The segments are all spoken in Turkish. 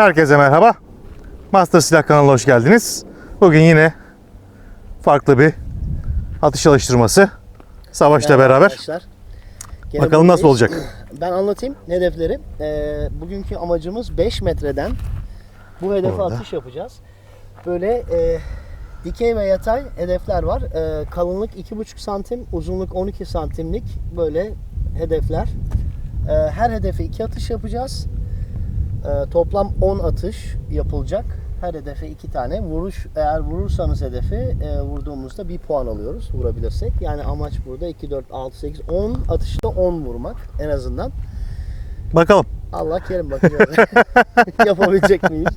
Herkese merhaba. Master Silah kanalına hoş geldiniz. Bugün yine farklı bir atış alıştırması. Savaş'la Merhaba beraber. arkadaşlar. Gene Bakalım nasıl olacak? Ben anlatayım hedefleri. Ee, bugünkü amacımız 5 metreden bu hedefe Orada. atış yapacağız. Böyle e, dikey ve yatay hedefler var. E, kalınlık 2,5 santim, uzunluk 12 santimlik böyle hedefler. E, her hedefe 2 atış yapacağız. E, toplam 10 atış yapılacak. Her hedefe 2 tane. Vuruş eğer vurursanız hedefi e, vurduğumuzda 1 puan alıyoruz vurabilirsek. Yani amaç burada 2 4 6 8 10 atışta 10 vurmak en azından. Bakalım. Allah kerim bakacağız. Yapabilecek miyiz?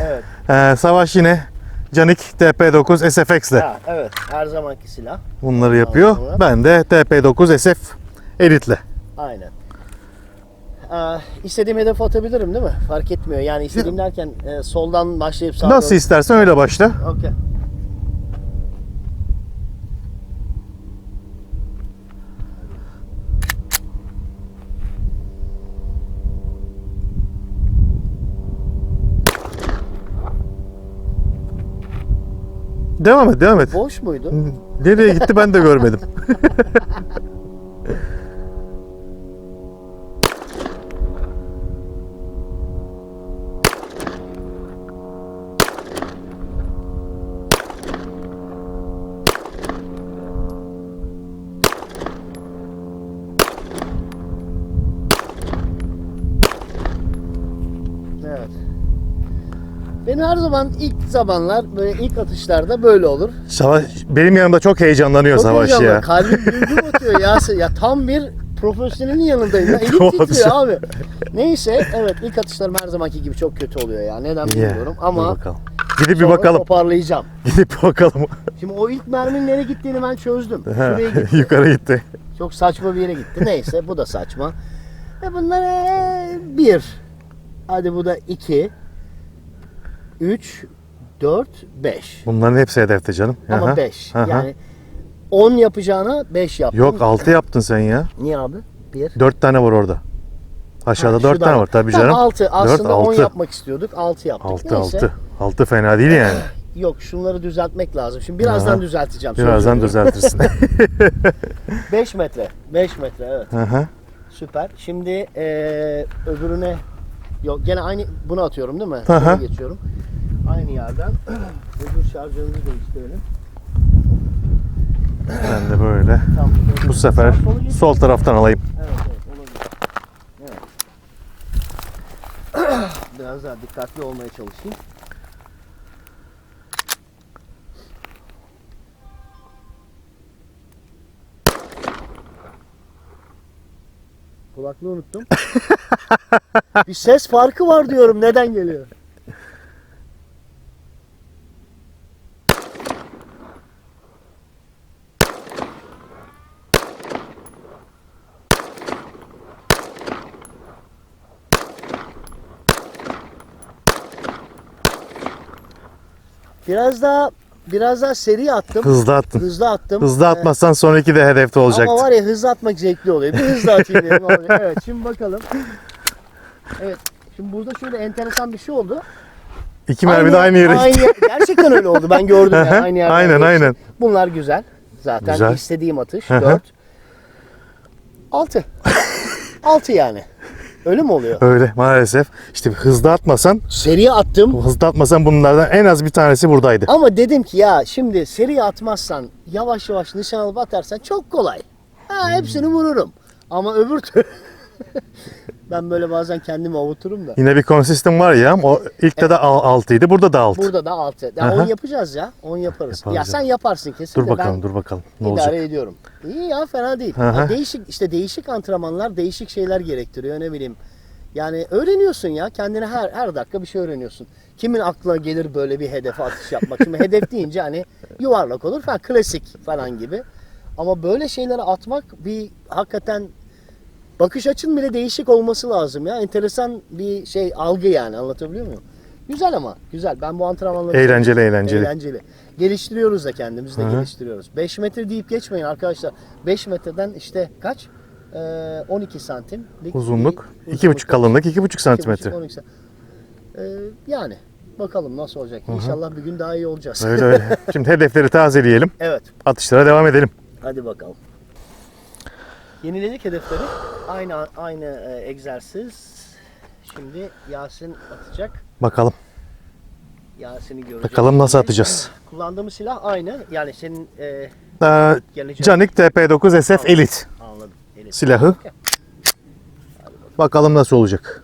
Evet. Ee, Savaş yine Canik TP9 SFX ile Ha, evet. Her zamanki silah. bunları yapıyor. sonra? Ben de TP9 SF Elite'le. Aynen. Ee, istediğim hedefe atabilirim değil mi? Fark etmiyor. Yani istediğim derken e, soldan başlayıp sağa Nasıl doğru- istersen öyle başla. Okey. Devam et, devam et. Boş muydu? Nereye gitti ben de görmedim. Benim her zaman ilk zamanlar böyle ilk atışlarda böyle olur. Savaş benim yanımda çok heyecanlanıyor Çok Savaş heyecanlı. ya. Kalbim duygu atıyor ya. Ya tam bir profesyonelin yanındayım. Ya. Elim titriyor abi. Neyse evet ilk atışlarım her zamanki gibi çok kötü oluyor ya. Neden bilmiyorum dur ama bakalım. Gidip bir bakalım. toparlayacağım. Gidip bir bakalım. Şimdi o ilk merminin nereye gittiğini ben çözdüm. Şuraya gitti. Yukarı gitti. Çok saçma bir yere gitti. Neyse bu da saçma. E bunlar e, bir. Hadi bu da iki. Üç, dört, beş. Bunların hepsi hedefte canım. Ama Aha, beş. aha. Yani on yapacağına beş yaptım. Yok 6 yaptın sen ya. Niye abi? Bir. 4 tane var orada. Aşağıda Ha, 4 şurada tane var tabii canım. altı. Aslında 4, 10 6. yapmak istiyorduk. 6 yaptık. 6 Neyse. 6. 6 fena değil yani. Yok şunları düzeltmek lazım. Şimdi birazdan Aha. düzelteceğim. Birazdan düzeltirsin. 5 metre. 5 metre evet. Aha. Süper. Şimdi eee öbürüne yok gene aynı bunu atıyorum değil mi? Aha. Şöyle geçiyorum. Aynı yerden öbür şarjörümüzü değiştirelim. Ben de böyle. Tam Bu sefer sol taraftan alayım. Evet evet olabilir. Evet. Biraz daha dikkatli olmaya çalışayım. Kulaklığı unuttum. Bir ses farkı var diyorum. Neden geliyor? Biraz daha biraz daha seri attım. Hızlı attın. Hızlı attım. Hızlı Ee, atmazsan sonraki de hedefte olacaktı. ama var ya hızlı atmak zevkli oluyor. Bir hızlı atayım dedim. abi. Evet şimdi bakalım. Evet. Şimdi burada şöyle enteresan bir şey oldu. İki mermi de aynı yere gitti. yer- gerçekten öyle oldu. Ben gördüm yani aynı yerden. Aynen, geçti. aynen. Bunlar güzel. Zaten Güzel. istediğim atış. Hı hı. 4. 6. 6 yani. Öyle mi oluyor? Öyle maalesef. İşte hızlı atmasan, Seri attım. hızlı atmasan bunlardan en az bir tanesi buradaydı. Ama dedim ki ya şimdi seri atmazsan yavaş yavaş nişan alıp atarsan çok kolay. Ha hepsini vururum. Ama öbür türlü ben böyle bazen kendimi avuturum da. Yine bir konsistem var ya. O ilkte de 6'ydı. Burada da 6. Burada da 6. Ya Aha. 10 yapacağız ya. 10 yaparız. Yaparız ya ya. sen yaparsın kesin Dur de bakalım, ben dur bakalım. Ne idare olacak? ediyorum. İyi ya fena değil. Aha. Ya değişik işte değişik antrenmanlar değişik şeyler gerektiriyor ne bileyim. Yani öğreniyorsun ya kendine her her dakika bir şey öğreniyorsun. Kimin aklına gelir böyle bir hedefe atış yapmak? Şimdi hedef deyince hani yuvarlak olur falan klasik falan gibi. Ama böyle şeyleri atmak bir hakikaten bakış açın bile değişik olması lazım ya. Enteresan bir şey algı yani anlatabiliyor muyum? Güzel ama güzel. Ben bu antrenmanları Eğlenceli, eğlenceli. Eğlenceli. Geliştiriyoruz da kendimizi de Hı hı. geliştiriyoruz. 5 metre deyip geçmeyin arkadaşlar. 5 metreden işte kaç? Ee, 12 santim. Uzunluk, 2,5 kalınlık, 2,5 santimetre. Ee, yani bakalım nasıl olacak. İnşallah bir gün daha iyi olacağız. Öyle öyle. Şimdi hedefleri tazeleyelim. evet. Atışlara devam edelim. Hadi bakalım. Yeniledik hedefleri. Aynı aynı e, egzersiz. Şimdi Yasin atacak. Bakalım. Yasin'i göreceğiz. Bakalım nasıl atacağız. Kullandığımız silah aynı. Yani senin e, Ee. Canik TP9 SF Elite Anladım. Elit. silahı. Bakalım nasıl olacak.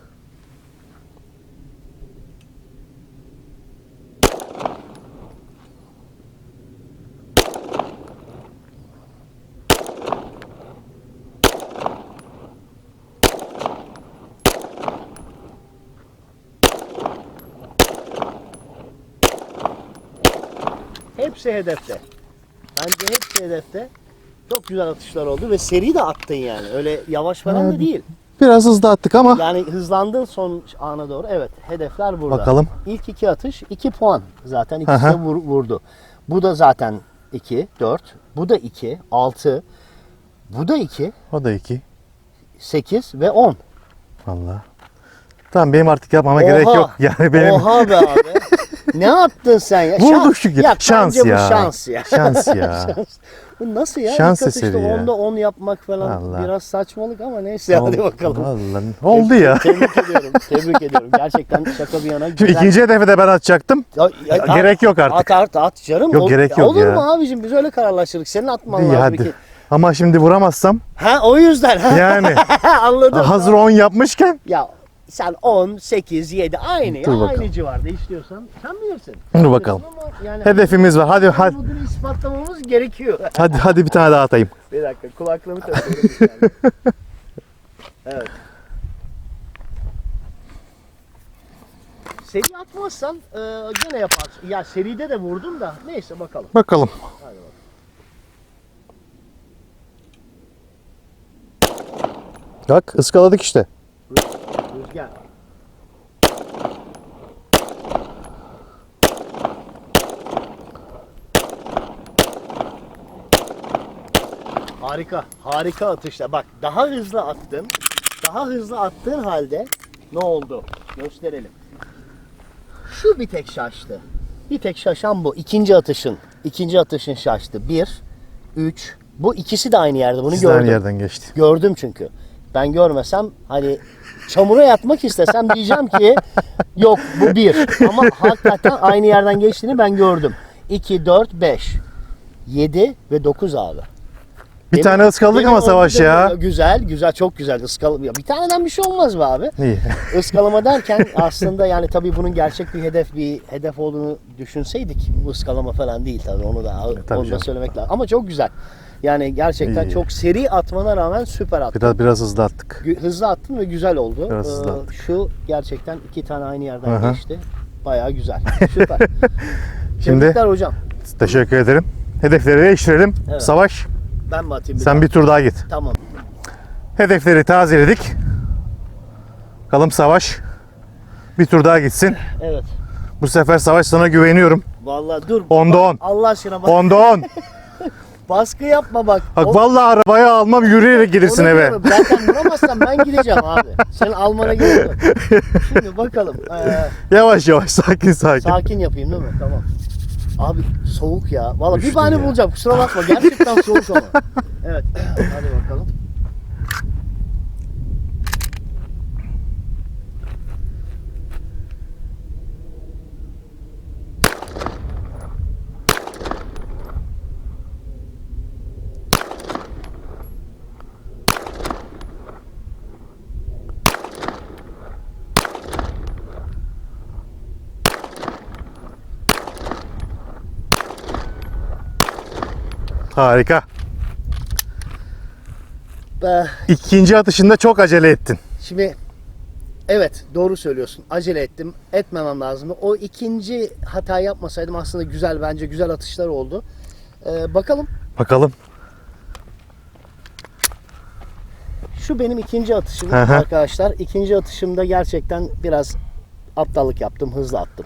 Hepsi hedefte. Bence hepsi hedefte. Çok güzel atışlar oldu ve seri de attın yani. Öyle yavaş falan da değil. Biraz hızlı attık ama Yani hızlandın son ana doğru. Evet hedefler burada. Bakalım. İlk iki atış 2 puan. Zaten ikisi Aha. de vur- vurdu. Bu da zaten 2, 4. Bu da 2, 6. Bu da 2, o da iki. 8 ve 10. Vallahi. Tamam benim artık yapmama gerek Oha. yok. Yani benim Oha be abi. ne yaptın sen ya? Şans- çünkü. Ya, Şans ya. Bu şans ya. Şans ya. Şans. Bu nasıl ya? Şans İlk eseri ya. 10'da 10 yapmak falan Vallahi. biraz saçmalık ama neyse hadi bakalım. Vallahi. Oldu ya. Tebrik ediyorum. Tebrik ediyorum. Gerçekten şaka bir yana. Şimdi güzel. ikinci hedefe de ben atacaktım. Ya- ya- Ya, gerek yok artık. At at at canım. Yok, gerek yok olur ya. mu abicim biz öyle kararlaştırdık. Senin atman İyi lazım. hadi. Ama şimdi vuramazsam Ha o yüzden. Ha? yani Anladım. hazır 10 yapmışken Ya sen 10, 8, 7 aynı ya. Dur bakalım. Aynı civarda istiyorsan sen bilirsin. Dur bakalım. Ama Yani Hedefimiz var. Hadi hadi. Bunu ispatlamamız gerekiyor. Hadi hadi bir tane daha atayım. Bir dakika kulaklığımı takıyorum. saniye. evet. Seri atmazsan e, gene yaparsın. Ya seride de vurdum da neyse bakalım. Bakalım. Hadi bakalım. Bak ıskaladık işte. Rüzgar. Harika, harika atışlar. Bak daha hızlı attın. Daha hızlı attığın halde ne oldu? Gösterelim. Şu bir tek şaştı. Bir tek şaşan bu. İkinci atışın. İkinci atışın şaştı. Bir, üç. Bu ikisi de aynı yerde. Bunu Siz de aynı gördüm. yerden geçti. Gördüm çünkü. Ben görmesem hani çamura yatmak istesem diyeceğim ki yok bu bir. Ama hakikaten aynı yerden geçtiğini ben gördüm. 2, 4, 5, 7 ve 9 abi. Bir Demin- tane ıskaladık ama Savaş ya. Güzel, güzel, çok güzel. Iskal ya bir taneden bir şey olmaz be abi. İyi. Iskalama derken aslında yani tabii bunun gerçek bir hedef bir hedef olduğunu düşünseydik bu ıskalama falan değil tabii onu da tabii onu da canım. söylemek lazım. Ama çok güzel. Yani gerçekten İyi. çok seri atmana rağmen süper attın. Biraz biraz hızlı attık. Hızlı attın ve güzel oldu. Biraz hızlı Ee, attık. Şu gerçekten iki tane aynı yerden Aha. geçti. Bayağı güzel. Süper. Şimdi Tebrikler hocam. teşekkür ederim. Hedefleri değiştirelim. Evet. Savaş Ben mi atayım bir sen daha? bir tur daha git. Tamam. Hedefleri tazeledik. Bakalım Savaş bir tur daha gitsin. Evet. Bu sefer Savaş sana güveniyorum. Vallahi dur. Onda Bak, on. Allah aşkına bak. Onda 10. Baskı yapma bak. Bak O- vallahi arabaya almam yürüyerek gelirsin eve. diyorum. Zaten vuramazsan ben gideceğim abi. Senin almana gerek yok. Şimdi bakalım. Ee, Yavaş yavaş sakin sakin. sakin yapayım değil mi? Tamam. Abi soğuk ya. Vallahi bir bahane bulacağım. Kusura bakma. Gerçekten soğuk ama. Evet. Hadi bakalım. Harika. Ee, İkinci atışında çok acele ettin. Şimdi evet doğru söylüyorsun. Acele ettim. Etmemem lazımdı. O ikinci hata yapmasaydım aslında güzel bence güzel atışlar oldu. Ee, bakalım. Bakalım. Şu benim ikinci atışım hı. arkadaşlar. İkinci atışımda gerçekten biraz aptallık yaptım. Hızlı attım.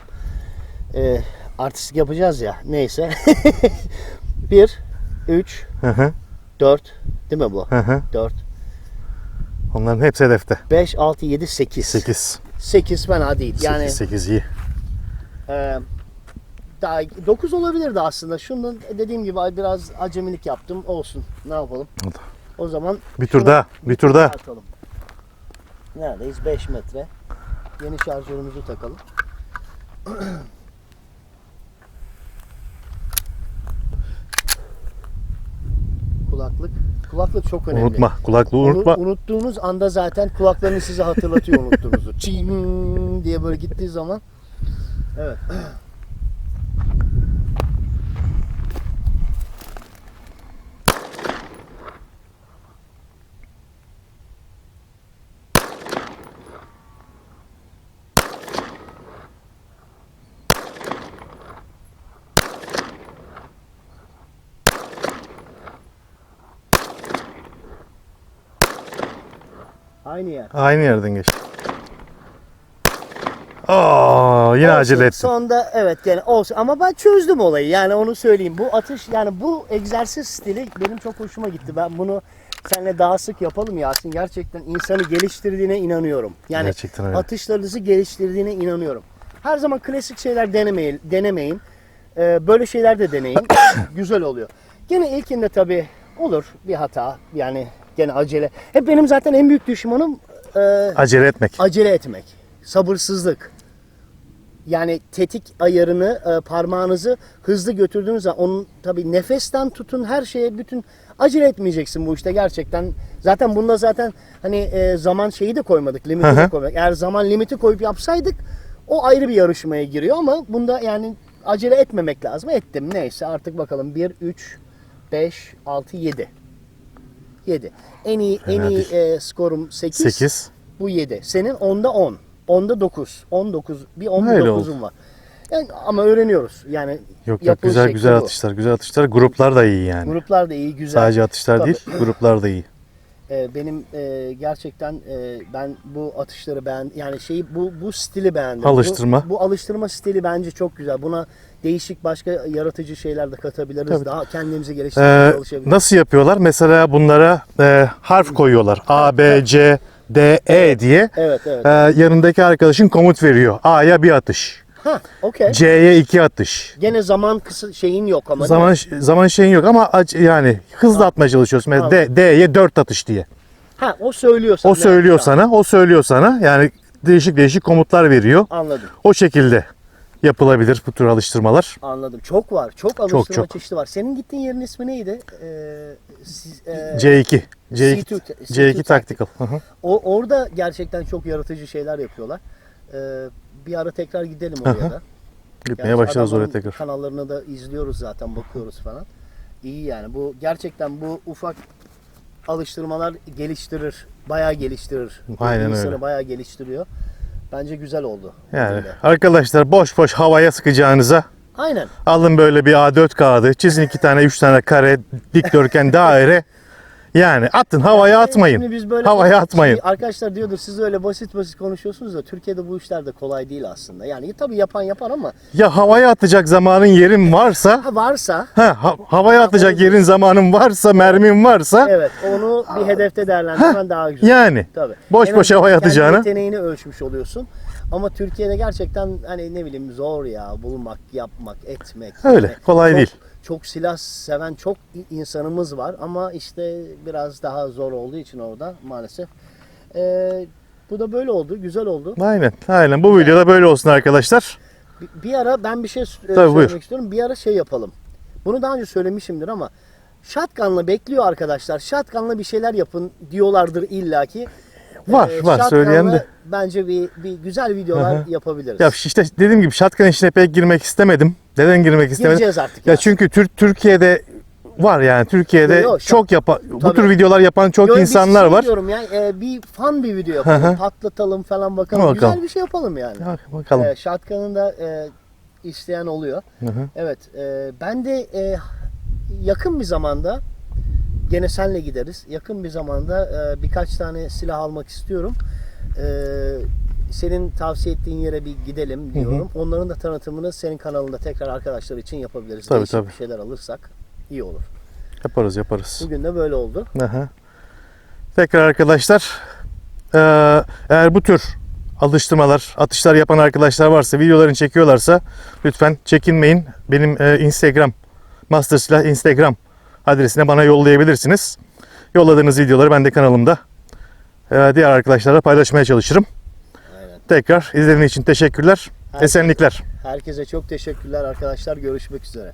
Ee, artistik yapacağız ya. Neyse. 1, 3, Hı hı, 4 değil mi bu? hı hı. 4, Onların hepsi hedefte. 5, 6, 7, 8. 8. 8 fena değil. Yani 8 8 iyi. e, daha 9 olabilirdi aslında. Şunun dediğim gibi biraz acemilik yaptım. Olsun. Ne yapalım? O zaman Bir tur şunu daha, bir tur daha. atalım. Neredeyiz? 5 metre. Yeni şarjörümüzü takalım. Kulaklık. Kulaklık çok önemli. Unutma, kulaklığı Onu unutma. unuttuğunuz anda zaten kulaklarınız size hatırlatıyor unuttuğunuzu. Çing diye böyle gittiği zaman. Evet. Aynı yer. Aynı yerden geçti. Aa, yine Olsun, acele ettim. Sonda evet gene olsun ama ben çözdüm olayı yani onu söyleyeyim. Bu atış yani bu egzersiz stili benim çok hoşuma gitti. Ben bunu seninle daha sık yapalım Yasin. Gerçekten insanı geliştirdiğine inanıyorum. Yani Gerçekten öyle. atışlarınızı geliştirdiğine inanıyorum. Her zaman klasik şeyler denemeyin. denemeyin. Ee, böyle şeyler de deneyin. Güzel oluyor. Gene ilkinde tabii olur bir hata. Yani gene acele. Hep benim zaten en büyük düşmanım e, Acele etmek. acele etmek, sabırsızlık. Yani tetik ayarını, e, parmağınızı hızlı götürdüğünüz zaman onun tabii nefesten tutun her şeye bütün acele etmeyeceksin bu işte gerçekten. Zaten bunda zaten hani e, zaman şeyi de koymadık, limiti Hı de koymadık. Eğer zaman limiti koyup yapsaydık o ayrı bir yarışmaya giriyor ama bunda yani acele etmemek lazım. Ettim neyse artık bakalım 1 3 5 6 7. 7. En iyi en Fena iyi değil. e, skorum 8. 8. Bu 7. Senin 10'da 10. 10'da 9. 19. Bir 10 bir Öyle 9'un var. Yani ama öğreniyoruz. Yani Yok yok yapılış güzel şekli güzel bu. atışlar, güzel atışlar. Gruplar da iyi yani. Gruplar da iyi, güzel. Sadece atışlar Tabii. değil, gruplar da iyi. Ee, benim e, gerçekten e, ben bu atışları beğen yani şeyi bu bu stili beğendim. Alıştırma. Bu, bu alıştırma stili bence çok güzel. Buna değişik başka yaratıcı şeyler de katabiliriz. Tabii. Daha kendimizi geliştirmeye Ee, çalışabiliriz. nasıl yapıyorlar? Mesela bunlara e, harf koyuyorlar. A, B, C, D, E diye. Evet, evet. E, yanındaki arkadaşın komut veriyor. A'ya bir atış. Ha, okey. C'ye iki atış. Gene zaman kısa şeyin yok ama. Zaman zaman şeyin yok ama ac- yani hızlı atmaya çalışıyorsun. Mesela D, D'ye 4 atış diye. Ha, o söylüyor sana. O söylüyor sana, o söylüyor sana. Yani değişik değişik komutlar veriyor. Anladım. O şekilde yapılabilir bu tür alıştırmalar. Anladım. Çok var. Çok alıştırma çok. çeşidi var. Senin gittiğin yerin ismi neydi? Ee, siz, e, C2. C2, C2 C2 Tactical. Hı hı. o, orada gerçekten çok yaratıcı şeyler yapıyorlar. Ee, bir ara tekrar gidelim oraya da. Gitmeye Gerçi başlarız oraya tekrar. Kanallarını da izliyoruz zaten, bakıyoruz falan. İyi yani bu gerçekten bu ufak alıştırmalar geliştirir. Bayağı geliştirir. Aynen İnsanı öyle. bayağı geliştiriyor. Bence güzel oldu. Yani de. arkadaşlar boş boş havaya sıkacağınıza Aynen. alın böyle bir A4 kağıdı, çizin iki tane, üç tane kare, dikdörtgen, daire. Yani atın havaya atmayın. Biz böyle Havaya atmayın. Şimdi arkadaşlar diyordur siz öyle basit basit konuşuyorsunuz da Türkiye'de bu işler de kolay değil aslında. Yani tabii yapan yapar ama Ya havaya atacak zamanın yerin varsa, ha varsa ha, ha- havaya atacak yerin zamanın varsa, mermin varsa evet onu bir hedefte değerlendirmen daha güzel. yani Tabii. boş En boş havaya kendi atacağına yeteneğini ölçmüş oluyorsun. Ama Türkiye'de gerçekten hani ne bileyim zor ya bulmak, yapmak, etmek. Öyle, Yani kolay çok- değil. Çok silah seven çok insanımız var ama işte biraz daha zor olduğu için orada maalesef. Ee, bu da böyle oldu, güzel oldu. Aynen, aynen. Bu videoda böyle olsun arkadaşlar. Bir, bir ara ben bir şey e, Tabii, söylemek buyur. istiyorum. Bir ara şey yapalım. Bunu daha önce söylemişimdir ama shotgun'la bekliyor arkadaşlar. Shotgun'la bir şeyler yapın diyorlardır illaki. Var, Ee, var. Söyleyen de. Bence bir, bir güzel videolar Hı hı. yapabiliriz. Ya işte dediğim gibi shotgun işine pek girmek istemedim. Neden girmek istemedim? Gireceğiz artık. Ya ya. çünkü Tür- Türkiye'de var yani Türkiye'de Yok, çok yapan bu tür videolar yapan çok Yo, insanlar şey var. diyorum ya e, bir fun bir video Hı yapalım. hı. Patlatalım falan bakalım. Bakalım. Güzel bir şey yapalım yani. Ya, bakalım. Ee, shotgun'ın da e, isteyen oluyor. Hı hı. Evet. e, ben de e, yakın bir zamanda gene senle gideriz. Yakın bir zamanda e, birkaç tane silah almak istiyorum. E, senin tavsiye ettiğin yere bir gidelim diyorum. Onların da tanıtımını senin kanalında tekrar arkadaşlar için yapabiliriz. Tabii, Değişik tabii. bir şeyler alırsak iyi olur. Yaparız yaparız. Bugün de böyle oldu. Hı hı. Tekrar arkadaşlar eee, eğer bu tür alıştırmalar, atışlar yapan arkadaşlar varsa, videolarını çekiyorlarsa lütfen çekinmeyin. Benim e, Instagram, Master Silah Instagram adresine bana yollayabilirsiniz. Yolladığınız videoları ben de kanalımda e, diğer arkadaşlarla paylaşmaya çalışırım. Aynen. Tekrar izlediğiniz için teşekkürler. Herkese- Esenlikler. Herkese çok teşekkürler arkadaşlar. Görüşmek üzere.